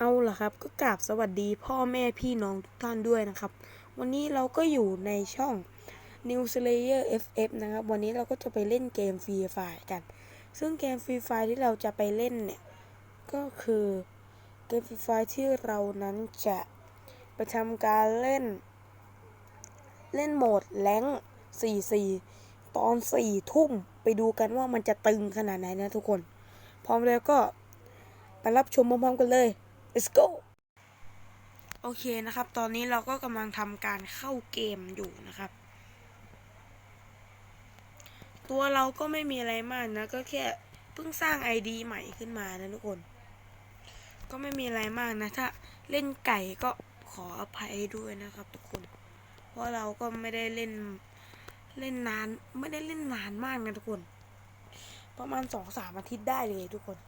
เอาล่ะครับ ก็กราบสวัสดีพ่อแม่พี่น้องทุกท่านด้วยนะครับ วันนี้เราก็อยู่ในช่อง New Slayer FF นะครับ วันนี้เราก็จะไปเล่นเกม Free Fire กัน ซึ่งเกม Free Fire ที่เราจะไปเล่นเนี่ย ก็คือเกม Free Fire ที่เรานั้นจะไปทำการเล่น เล่นโหมดแรง44 ตอน 4 ทุ่มไปดูกันว่ามันจะตึงขนาดไหนนะทุกคน พร้อมแล้วก็ไปรับชมพร้อมๆกันเลย let's go โอเคนะครับ ตอนนี้เราก็กำลังทำการเข้าเกมอยู่นะครับ ตัวเราก็ไม่มีอะไรมากนะ ก็แค่เพิ่งสร้าง ID ใหม่ขึ้นมานะทุกคน ก็ไม่มีอะไรมากนะ ถ้าเล่นไก่ก็ขออภัยด้วยนะครับทุกคน เพราะเราก็ไม่ได้เล่นเล่นนาน ไม่ได้เล่นนานมากนะทุกคน ประมาณสองสามอาทิตย์ได้เลยทุกคน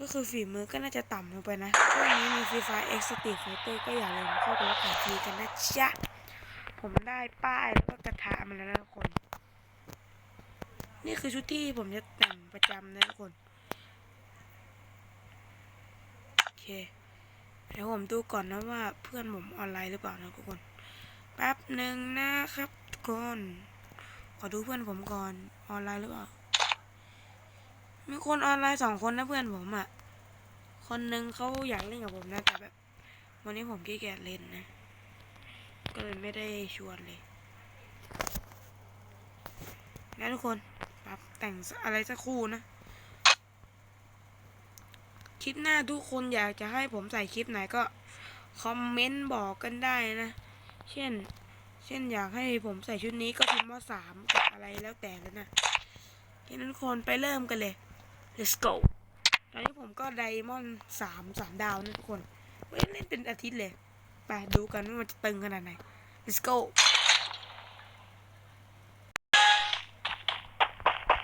ก็คือฝีมือก็น่าจะต่ำลงไปนะช่วงนี้มีฟรีไฟเอ็กซ์ตีไฟเตอร์ก็อย่าลืมเข้าไปรับของฟรีกันนะจ๊ะผมได้ป้ายแล้วก็กระทะมาแล้วนะทุกคน นี่คือชุดที่ผมจะแต่งประจำนะทุกคนโอเคเดี๋ยวผมดูก่อนนะว่าเพื่อนผมออนไลน์หรือเปล่านะทุกคนแป๊บหนึ่งนะครับทุกคนขอดูเพื่อนผมก่อนออนไลน์หรือเปล่ามีคนออนไลน์สองคนนะเพื่อนผมอะ่ะ คนหนึ่งเขาอยากเล่นกับผมนะแต่แบบ วันนี้ผมขี้เกียจเล่นนะ ก็เลยไม่ได้ชวนเลยนะทุกคนปรับแต่งอะไรสักครู่นะคลิปหน้าทุกคนอยากจะให้ผมใส่คลิปไหนก็คอมเมนต์บอกกันได้นะ เช่น เช่นอยากให้ผมใส่ชุดนี้ก็พิมพ์ว่าสามกับอะไรแล้วแต่เลยนะแค่นั้นคนไปเริ่มกันเลย let's go ตอนนี้ผมก็ไดมอนด์สามสามดาวนะทุกคนเล่นเป็นอาทิตย์เลย ไปดูกันว่ามันจะตึงขนาดไหน let's go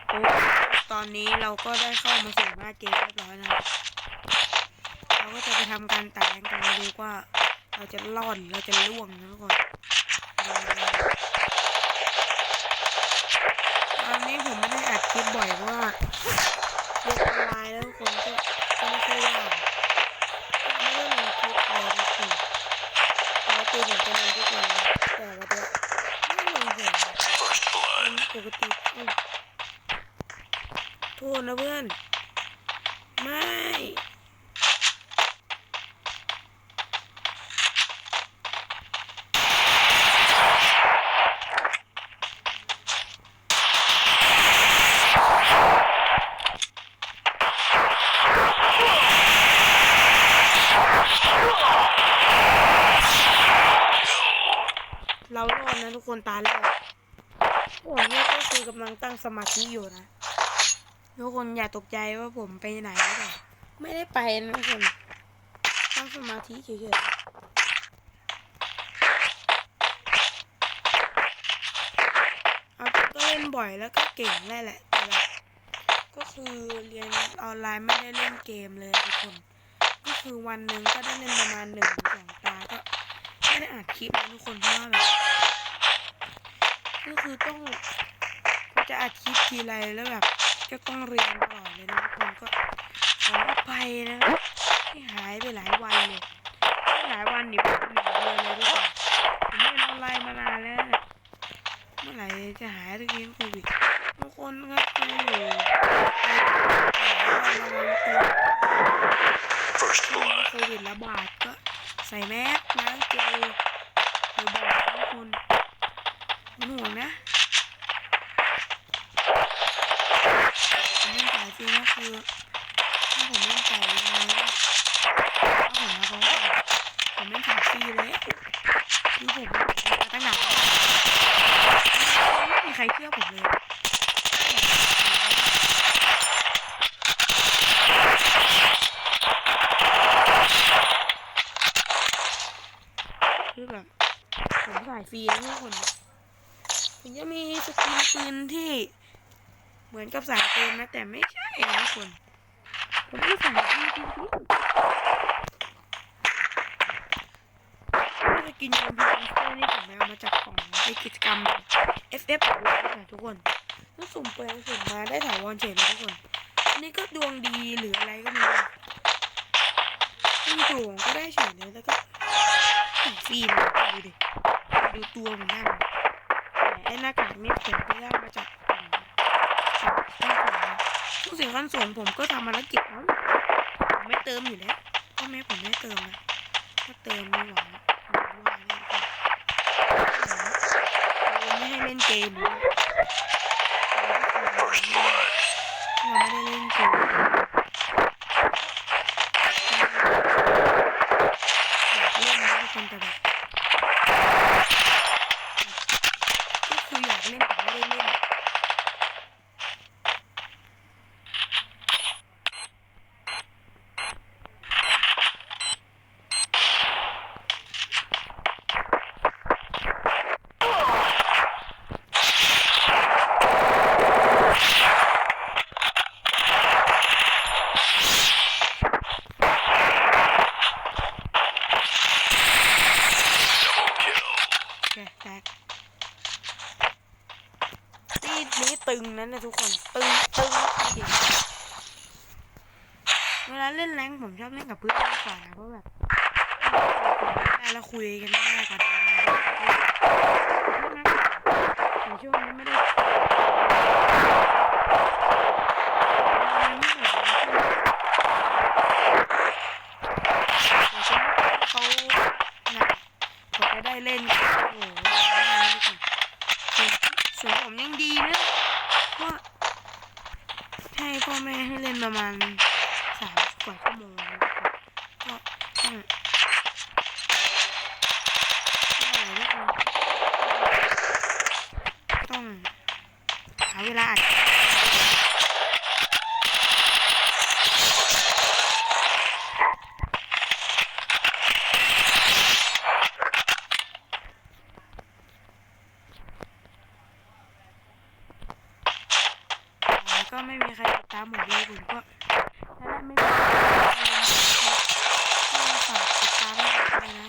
โอ้ตอนนี้เราก็ได้เข้ามาสู่หน้าเกมเรียบร้อยนะครับ เราก็จะไปทำการแต่งกันดูว่า เราจะรอดหรือเราจะล่วงนะทุกคนตอนนี้ผมไม่ได้อัดคลิปบ่อยเพราะว่า เรียนออนไลน์แล้วทุกคนก็ไม่ค่อยากไม่ได้ลงคลิปเลยทุกคนปกติผมจะลงทุกวันแต่วันนี้ไม่ลงเลย First blood. ปกติโทษนะเพื่อน ไม่ เรารอดนะทุกคนตาแรกผมเนี่ย ก็คือกำลังตั้งสมาธิอยู่นะทุกคนอย่าตกใจว่าผมไปไหนหรือเปล่ไม่ได้ไปนะทุกคนตั้งสมาธิเฉยๆเอาก็เล่นบ่อยแล้วก็เก่งได้แหละแต่แบบก็คือเรียนออนไลน์ไม่ได้เล่นเกมเลยทุกคน ก็คือวันหนึ่งก็ได้เล่นประมาณหนึ่งถึงสองตาก็ไม่ได้อัดคลิปนะทุกคนเพราะว่าแบบก็คือต้อง จะอัดคลิปทีไรแล้วแบบก็ต้องเรียนตลอดเลยนะทุกคนก็ขออภัยนะครับที่หายไปหลายวันเลยหลายวันนี่เป็นหนึ่งเดือนเลยทุกคนผมเรียนออนไลน์มานานแล้วเนี่ยเมื่อไหร่จะหายสักทีโควิดทุกคนครับคืออยู่ในระวังตัว First ช่วง blood. โควิดระบาดก็ใส่แมสล้างเจลบ่อยๆทุกคนเป็นห่วงนะผมเล่นไก่จริงก็ คือถ้าผมเล่นไก่ยังไงก็ถ้าผมมาพราะว่าผมเล่นไก่ฟรีเลยคือผมมาตั้งนานไม่มีใครเชื่อผมเลยคือแบบผมสายฟรีนะทุกคนผมจะมีสกินปืนที่เหมือนกับสายเกมนะแต่ไม่ใช่ นะทุกคนผมไม่สายฟรีจริงๆสกินยูนพีเตอร์นี่ผมเอามาจากกล่องไอกิจกรรม FF ของเราค่ะทุกคนแล้วสุ่มเปลืองสุ่มมาได้ถาวรเฉยเลยทุกคน อันนี้ก็ดวงดีหรืออะไรก็ไมีจู่ๆผมก็ได้เฉยเลยแล้วก็ถึงฟิล์มดูดิดูตัวผมได้ไหมไอ้หน้ากากนี่ผมไปได้มาจากอืมจากข้างขวาทุกสิ่ง ขั้นสูงผมก็ทำภารกิจแล้วผมไม่เติมอยู่แล้วพ่อแม่ผมไม่เติมนะถ้าเติมไม่หวังผมว่าเล่นกันเราไม่ให้เล่นเกมนะเราไม่ได้เล่นเกมอยากเล่นนะทุกคนแต่แบบก็คืออยากเล่นแต่ไม่ได้เล่น Double kill. แกะแตกตีนี้ ตึงนั้นนะทุกคน ตึงตึงเวลาเล่นแรงผมชอบเล่นกับเพื่อนมากกว่านะเพราะแบบได้แล้วคุยกันง่ายกว่าเดิมเลยแต่ช่วงนี้ไม่ได้ยังไม่เหมือนแต่ช่วงเขาหนักผมก็ได้เล่น โอ้โหส่วนผมยังดีนะ ว่าให้พ่อแม่ให้เล่นประมาณสามกว่าชั่วโมงนะครับก็ต้องอะไรนะต้องหาเวลาอัดก็ไม่มีใครติดตามผมเลยผมก็ถ้าได้ไม่มีใครก็ฝากติดตามให้ผมด้วยนะ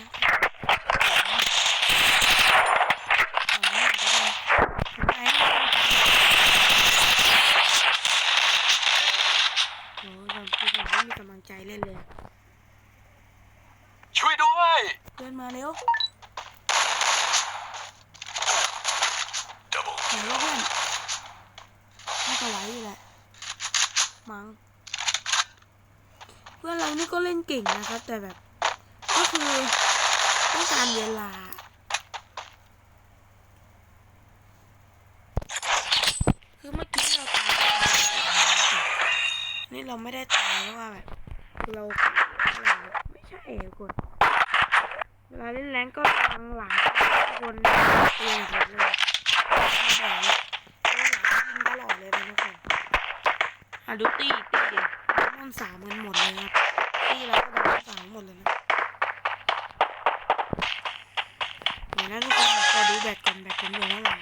ขอให้ทุกคนถึงไหนโอ้ยผมคือผมไม่มีกำลังใจเล่นเลย ช่วยด้วย เดินมาเร็ว Double เห็นแล้วเพื่อนน่าจะไหวอยู่แหละมัง้งเพื่อนเรานี่ก็เล่นเก่งนะครับ แต่แบบ ก็คือต้องการเวลาคือเมื่อกี้เราตายนี่เราไม่ได้ตายเพราะว่าแบบเราเราไม่ใช่ทุกคนเวลาเล่นแรงก็ทางหลังคนเตียงเลยไม่แบ่งเลยเพราะว่าหลังยิงตลอดเลยนะทุกคน อะดูตีตีเดียวมันสามกันหมดเลยครับตีเราก็โดนสามหมดเลยนะเดี๋ยวนะทุกคนขอดูแบตก่อนแบตผมเหลือเท่าไหร่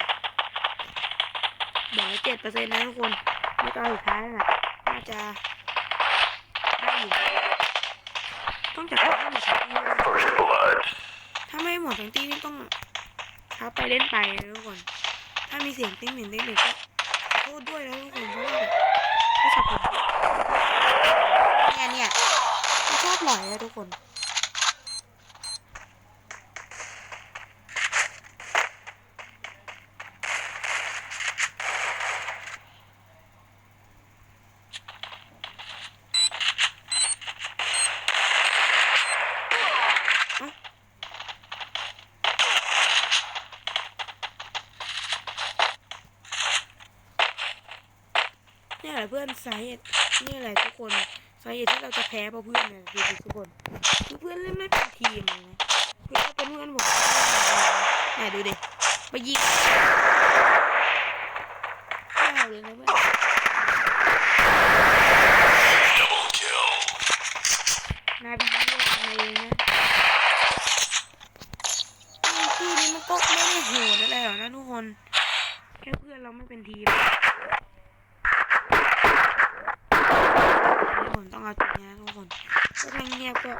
แบตเจ็ดเปอร์เซ็นต์นะทุกคนนี่ก็สุดท้ายน่ะน่าจะได้อยู่ต้องจัดการให้หมดทั้งที่ถ้าไม่หมดทั้งที่นี่ต้องท้าไปเล่นไปนะทุกคน ถ้ามีเสียงติ้งหนึ่งติ้งหนึ่งก็โทษด้วยนะทุกคนเพราะว่า ชอบผมเนี่ยเนี่ยชอบหล่อยนะทุกคน ละเพื่อนสาเหตุนี่แหละทุกคนสาเหตุที่เราจะแพ้เพราะเพื่อนเนี่ยดูดิทุกคนคือเพื่อนเล่นไม่เป็นทีมเลยนะคือถ้าเป็นเพื่อนผมไหนดูดิไปยิงข้าวเลยนะเพื่อน Double kill. นายไปยิงลูกอะไรเองนะที่นี้มันก็ไม่ได้โหดอะไรหรอกนะทุกคนแค่เพื่อนเราไม่เป็นทีมอันนี้ผมต้องเอาจริงนะทุก คนก็ถ้าเงียบก็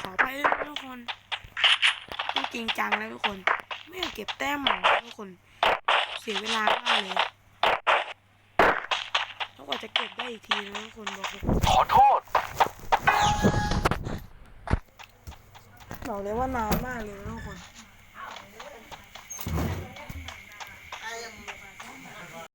ขอไปด้วยนะทุกคนต้องจริงจังนะทุกคน ไม่อยากเก็บแต้มใหม่นะทุกคน เสียเวลามากเลยแล้วกว่าจะเก็บได้อีกทีนะทุกคนบอกเลยขอโทษ บอกเลยว่านานมากเลยนะทุกคน